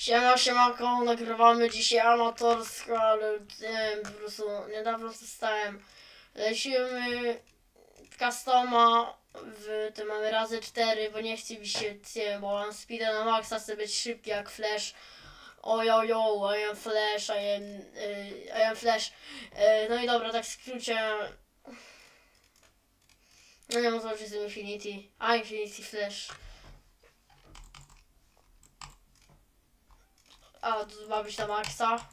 Siema, siemanko, nagrywamy dzisiaj amatorsko, ale nie po prostu niedawno zostałem. Lecimy customa, w tym mamy razy 4, bo nie chce mi się, nie, bo mam speeda na maksa, chcę być szybki jak Flash. Ojo, yo, I am Flash, I am, y, I am Flash. Y, no i dobra, tak w skrócie. No nie wiem, co z Infinity. A, Infinity Flash. A, to ma być na maksa.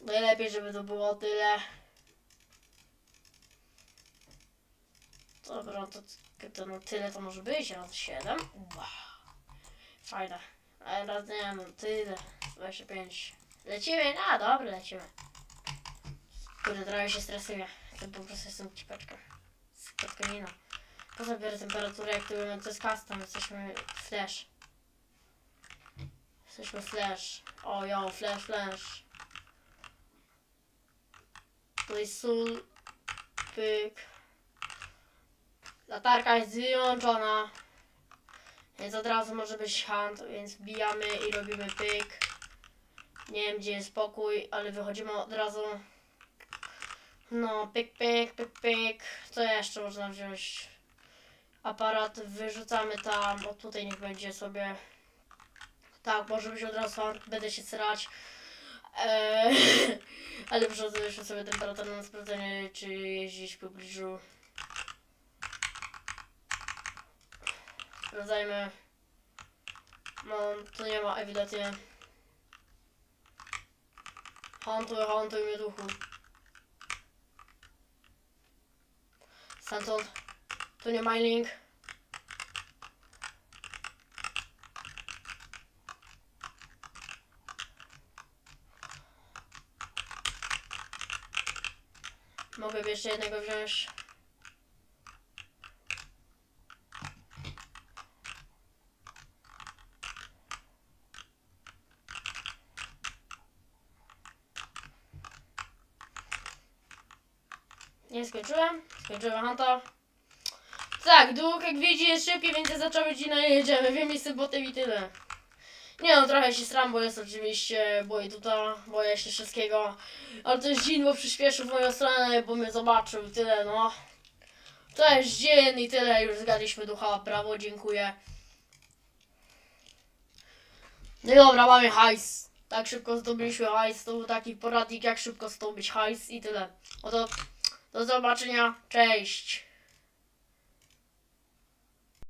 Najlepiej, żeby to było tyle. Dobra, to, to no tyle to może być, raz 7. Wow. Fajne. Ale raz nie no, tyle. 25. Lecimy? No dobra, lecimy. Kurde, trochę się stresuję. To po prostu jestem cipeczka. Spotkanina. Po co biorę temperaturę, jak to, to jest custom, jesteśmy flash. Jesteśmy flash. O, yo, flash, flash. Jest sól. Pyk. Latarka jest wyłączona. Więc od razu może być hunt, więc wbijamy i robimy pyk. Nie wiem gdzie jest pokój, ale wychodzimy od razu. No, pyk, pyk, pyk, pyk. Co jeszcze można wziąć? Aparat wyrzucamy tam, bo tutaj niech będzie sobie tak, może być od razu, będę się srać. Eee, ale jeszcze sobie temperaturę na sprawdzenie, czy jeździć w pobliżu. Sprawdzajmy. No, tu nie ma ewidentnie. Hantuj, hantuj mnie duchu. Stamtąd. Tu nie ma link. Mogę jeszcze jednego wziąć. Nie skończyłem. Skończyłem Hunta. Tak, dług jak widzi jest szybki, więc ja zacząłem ci jedziemy. Wiem, jestem botem i tyle. Nie no, trochę się sram, bo jest oczywiście boję tutaj, boję się wszystkiego. Ale to jest dzień, bo przyspieszył w moją stronę, bo mnie zobaczył tyle, no. To jest dzień i tyle, już zgadliśmy ducha, brawo, dziękuję. No i dobra, mamy hajs. Tak szybko zdobyliśmy hajs, to był taki poradnik, jak szybko zdobyć hajs i tyle. Oto, do zobaczenia, cześć.